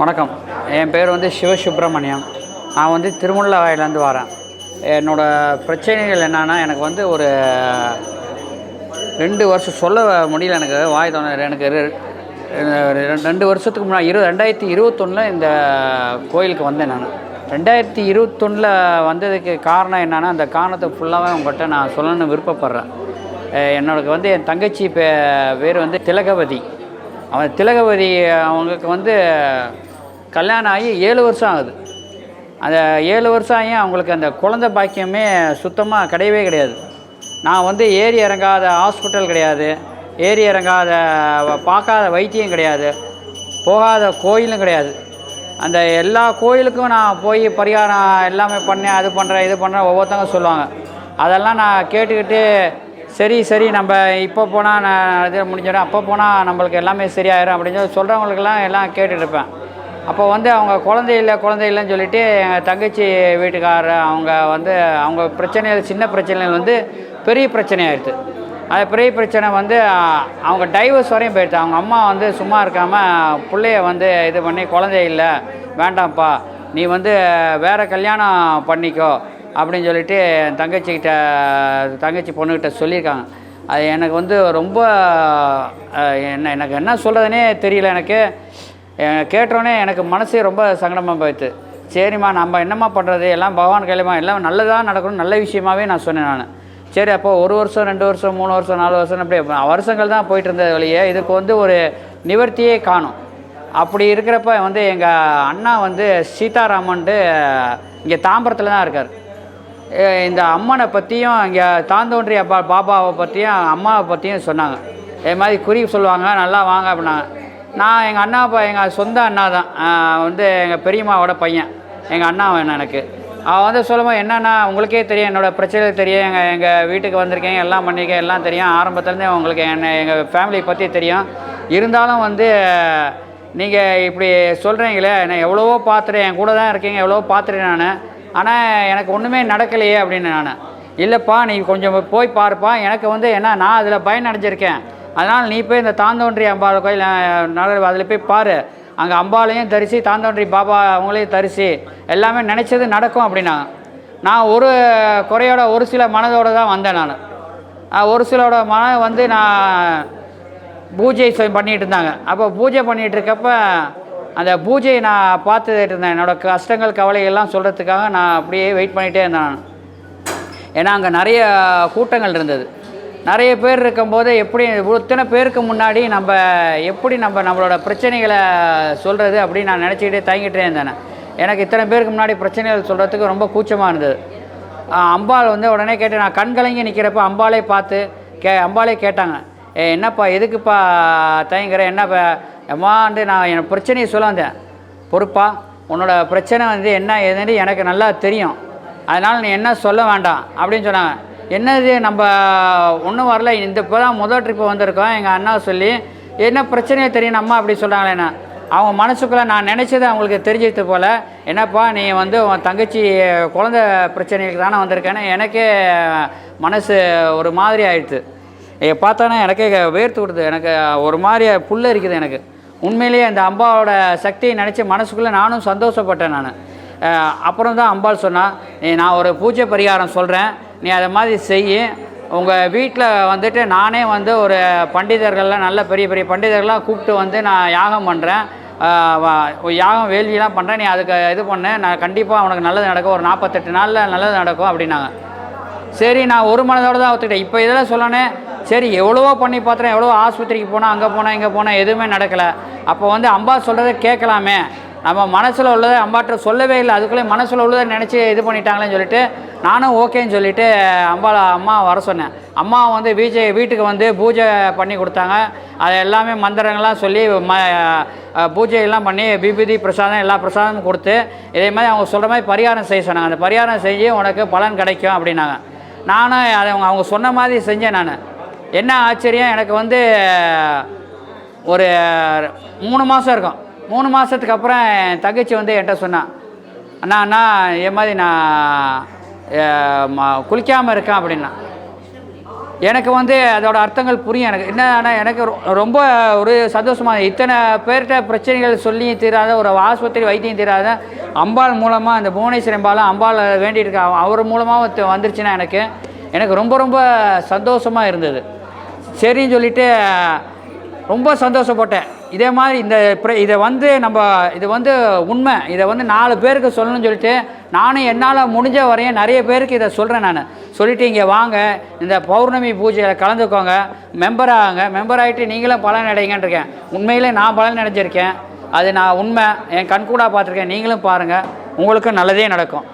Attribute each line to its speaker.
Speaker 1: வணக்கம். என் பேர் வந்து சிவசுப்ரமணியம் நான் வந்து திருமுல்லவாயிலேருந்து வரேன். என்னோடய பிரச்சனைகள் என்னென்னா எனக்கு வந்து ஒரு ரெண்டு வருஷம் சொல்ல முடியல எனக்கு வாய் தோண எனக்கு ரெண்டு வருஷத்துக்கு முன்னாடி இரு ரெண்டாயிரத்தி இருபத்தொன்னில் இந்த கோயிலுக்கு வந்தேன் நான். ரெண்டாயிரத்தி இருபத்தொன்னில் வந்ததுக்கு காரணம் என்னென்னா அந்த காரணத்தை ஃபுல்லாகவே உங்கள்கிட்ட நான் சொல்லணும்னு விருப்பப்படுறேன். என்னோடக்கு என்னோட வந்து என் தங்கச்சி பே பேர் வந்து திலகவதி. அவன் திலகவதி அவங்களுக்கு வந்து கல்யாணம் ஆகி ஏழு வருஷம் ஆகுது. அந்த ஏழு வருஷம் ஆகியும் அவங்களுக்கு அந்த குழந்தை பாக்கியமே சுத்தமாக கிடையவே கிடையாது. நான் வந்து ஏறி இறங்காத ஹாஸ்பிட்டல் கிடையாது. ஏறி இறங்காத பார்க்காத வைத்தியம் கிடையாது. போகாத கோயிலும் கிடையாது. அந்த எல்லா கோயிலுக்கும் நான் போய் பரிகாரம் எல்லாமே பண்ணேன் அது பண்ணுறேன் இது பண்ணுறேன் ஒவ்வொருத்தவங்க சொல்லுவாங்க. அதெல்லாம் நான் கேட்டுக்கிட்டு சரி சரி நம்ம இப்போ போனால் நான் இது முடிஞ்சிடும் அப்போ போனால் நம்மளுக்கு எல்லாமே சரியாயிரும் அப்படின்னு சொல்லி சொல்கிறவங்களுக்கெல்லாம் எல்லாம் கேட்டுட்ருப்பேன் அப்போ வந்து அவங்க குழந்தை இல்லை குழந்தை இல்லைன்னு சொல்லிட்டு எங்கள் தங்கச்சி வீட்டுக்காரர் அவங்க வந்து அவங்க பிரச்சனைகள் சின்ன பிரச்சனைகள் வந்து பெரிய பிரச்சனையாயிடுது அது பெரிய பிரச்சனை வந்து அவங்க டைவர்ஸ் வரையும் போயிடுது. அவங்க அம்மா வந்து சும்மா இருக்காமல் பிள்ளைய வந்து இது பண்ணி குழந்தை இல்லை வேண்டாம்ப்பா நீ வந்து வேறு கல்யாணம் பண்ணிக்கோ அப்படின்னு சொல்லிட்டு என் தங்கச்சிக்கிட்ட தங்கச்சி பொண்ணுக்கிட்ட சொல்லியிருக்காங்க. அது எனக்கு வந்து ரொம்ப என்ன எனக்கு என்ன சொல்கிறதுனே தெரியல எனக்கு. கேட்டோடனே எனக்கு மனசே ரொம்ப சங்கடமாக போயிடுச்சு. சரிம்மா நம்ம என்னம்மா பண்ணுறது எல்லாம் பகவான் கையிலமா எல்லாம் நல்லதாக நடக்கணும் நல்ல விஷயமாவே நான் சொன்னேன் நான். சரி அப்போ ஒரு வருஷம் ரெண்டு வருஷம் மூணு வருஷம் நாலு வருஷம் அப்படி வருஷங்கள் தான் போயிட்டு இருந்தது வழியே இதுக்கு வந்து ஒரு நிவர்த்தியே காணும். அப்படி இருக்கிறப்ப வந்து எங்கள் அண்ணா வந்து சீதாராமன்ட்டு இங்கே தாம்பரத்தில் தான் இருக்கார். இந்த அம்மனை பற்றியும் இங்கே தாந்தோன்றி அப்பா பாபாவை பற்றியும் அம்மாவை பற்றியும் சொன்னாங்க. இது மாதிரி குறி சொல்லுவாங்க நல்லா வாங்க அப்படின்னாங்க. நான் எங்கள் அண்ணா அப்பா எங்கள் சொந்த அண்ணா தான். வந்து எங்கள் பெரியம்மாவோட பையன். எங்கள் அண்ணா வேணும் எனக்கு. அவன் வந்து சொல்லும்போது என்னென்னா உங்களுக்கே தெரியும். என்னோடய பிரச்சனை தெரியும். எங்கள் எங்கள் வீட்டுக்கு வந்திருக்கேன். எல்லாம் பண்ணியிருக்கேன் எல்லாம் தெரியும். ஆரம்பத்துலேருந்தே உங்களுக்கு என்ன எங்கள் ஃபேமிலியை பற்றி தெரியும். இருந்தாலும் வந்து நீங்கள் இப்படி சொல்கிறீங்களே நான் எவ்வளவோ பார்த்துட்டேன். என் கூட தான் இருக்கீங்க. எவ்வளவோ பார்த்துட்டேன் நான். ஆனால் எனக்கு ஒன்றுமே நடக்கலையே அப்படின்னு நான். இல்லைப்பா நீ கொஞ்சம் போய் பாருப்பா. எனக்கு வந்து என்ன நான் அதில் பயன் அடைஞ்சிருக்கேன் அதனால் நீ போய் இந்த தாந்தோன்றி அம்பாள் கோயில் நகர் அதில் போய் பாரு. அங்கே அம்பாளையும் தரிசி தாந்தோன்றி பாபா அவங்களையும் தரிசி. எல்லாமே நினச்சது நடக்கும் அப்படின்னா நான் ஒரு குறையோட ஒரு சில மனதோடு தான் வந்தேன் நான். ஒரு சிலோட மன வந்து நான் பூஜை பண்ணிகிட்டு இருந்தாங்க. அப்போ பூஜை பண்ணிகிட்டு இருக்கப்ப அந்த பூஜையை நான் பார்த்துட்டு இருந்தேன். என்னோட கஷ்டங்கள் கவலைகள்லாம் சொல்கிறதுக்காக நான் அப்படியே வெயிட் பண்ணிகிட்டே இருந்தேன் நான். ஏன்னா அங்கே நிறைய கூட்டங்கள் இருந்தது. நிறைய பேர் இருக்கும்போது எப்படி இத்தனை பேருக்கு முன்னாடி நம்ம எப்படி நம்ம நம்மளோட பிரச்சனைகளை சொல்கிறது அப்படின்னு நான் நினச்சிக்கிட்டே தயங்கிட்டே இருந்தேன். எனக்கு இத்தனை பேருக்கு முன்னாடி பிரச்சனைகள் சொல்கிறதுக்கு ரொம்ப கூச்சமாக இருந்தது. அம்பாள் வந்து உடனே கேட்டு நான் கண் கலங்கி நிற்கிறப்ப அம்பாலே பார்த்து கே அம்பாளே கேட்டாங்க. ஏ என்னப்பா எதுக்குப்பா தயங்குற? என்னப்பா? எம்மாண்டு நான் என் பிரச்சனையை சொல்ல வந்தேன். பொறுப்பா உன்னோட பிரச்சனை வந்து என்ன ஏதுன்னு எனக்கு நல்லா தெரியும். அதனால் நீ என்ன சொல்ல வேண்டாம் அப்படின்னு சொன்னாங்க. என்னது நம்ம ஒன்றும் வரல. இந்த இப்போ தான் முதல் ட்ரிப்பு வந்திருக்கோம். எங்கள் அண்ணா சொல்லி என்ன பிரச்சனையே தெரியும் அம்மா அப்படி சொல்கிறாங்களேண்ணா அவங்க மனசுக்குள்ளே நான் நினச்சது அவங்களுக்கு தெரிஞ்சது போல் என்னப்பா நீ வந்து உன் தங்கச்சி குழந்த பிரச்சனைக்கு தானே வந்திருக்கேன்னு? எனக்கே மனசு ஒரு மாதிரி ஆயிடுச்சு இதை பார்த்தானே எனக்கே வேர்த்து விடுது. எனக்கு ஒரு மாதிரி புல் இருக்குது எனக்கு. உண்மையிலேயே அந்த அம்பாவோட சக்தியை நினச்சி மனசுக்குள்ளே நானும் சந்தோஷப்பட்டேன் நான். அப்புறம் தான் அம்பாள் சொன்னால் நான் ஒரு பூஜை பரிகாரம் சொல்கிறேன் நீ அதை மாதிரி செய் உங்கள் வீட்டில் வந்துட்டு நானே வந்து ஒரு பண்டிதர்கள்லாம் நல்ல பெரிய பெரிய பண்டிதர்கள்லாம் கூப்பிட்டு வந்து நான் யாகம் பண்ணுறேன் யாகம் வேள்வியெல்லாம் பண்ணுறேன் நீ அதுக்கு இது பண்ணு. நான் கண்டிப்பாக உனக்கு நல்லது நடக்கும். ஒரு நாற்பத்தெட்டு நாளில் நல்லது நடக்கும் அப்படின்னாங்க. சரி நான் ஒரு மனதோடு தான் ஒத்துக்கிட்டேன். இப்போ இதெல்லாம் சொல்லணேன் சரி எவ்வளவோ பண்ணி பார்த்துறேன் எவ்வளோ ஆஸ்பத்திரிக்கு போனால் அங்கே போனால் இங்கே போனால் எதுவுமே நடக்கலை. அப்போ வந்து அம்பா சொல்கிறத கேட்கலாமே. நம்ம மனசில் உள்ளதை அம்பாட்ட சொல்லவே இல்லை. அதுக்குள்ளே மனசில் உள்ளதை நினச்சி இது பண்ணிட்டாங்களேன்னு சொல்லிட்டு நானும் ஓகேன்னு சொல்லிட்டு அம்பாவை அம்மா வர சொன்னேன். அம்மா வந்து வீஜை வீட்டுக்கு வந்து பூஜை பண்ணி கொடுத்தாங்க. அது எல்லாமே மந்திரங்கள்லாம் சொல்லி ம பூஜையெல்லாம் பண்ணி பிபிதி பிரசாதம் எல்லா பிரசாதமும் கொடுத்து இதே மாதிரி அவங்க சொல்கிற மாதிரி பரிகாரம் செய்ய சொன்னாங்க. அந்த பரிகாரம் செஞ்சு உனக்கு பலன் கிடைக்கும் அப்படின்னாங்க. நானும் அதை அவங்க அவங்க சொன்ன மாதிரி செஞ்சேன் நான். என்ன ஆச்சரியம் எனக்கு வந்து ஒரு மூணு மாதம் இருக்கும். மூணு மாதத்துக்கு அப்புறம் என் தங்கச்சி வந்து என்கிட்ட சொன்னான் அண்ணா அண்ணா என் மாதிரி நான் குளிக்காமல் இருக்கேன் அப்படின்னா. எனக்கு வந்து அதோட அர்த்தங்கள் புரியும் எனக்கு. என்னன்னா எனக்கு ரொ- ரொம்ப ஒரு சந்தோஷமாக இத்தனை பேர்கிட்ட பிரச்சனைகள் சொல்லி தீராத ஒரு ஆஸ்பத்திரி வைத்தியம் தீராத அம்பாள் மூலமாக அந்த புவனேஸ்வரி அம்பாலும் அம்பாள் வேண்டிட்டு இருக்க அவர் மூலமாக வந்துருச்சுன்னா எனக்கு எனக்கு ரொம்ப ரொம்ப சந்தோஷமாக இருந்தது. சரின்னு சொல்லிட்டு ரொம்ப சந்தோஷப்பட்டேன். இதே மாதிரி இந்த பிர- இதை வந்து நம்ம இது வந்து உண்மை. இதை வந்து நாலு பேருக்கு சொல்லணும்னு சொல்லிட்டு நானும் என்னால் முடிஞ்ச வரையும் நிறைய பேருக்கு இதை சொல்கிறேன் நான். சொல்லிவிட்டு இங்கே வாங்க. இந்த பௌர்ணமி பூஜையில் கலந்துக்கோங்க. மெம்பர் ஆகுங்க. மெம்பர் ஆகிட்டு நீங்களும் பலன் அடைங்கன்றிருக்கேன் உண்மையிலே நான் பலன் அடைஞ்சிருக்கேன் அது நான் உண்மை. என் கண்கூடாக பார்த்துருக்கேன். நீங்களும் பாருங்கள் உங்களுக்கும் நல்லதே நடக்கும்.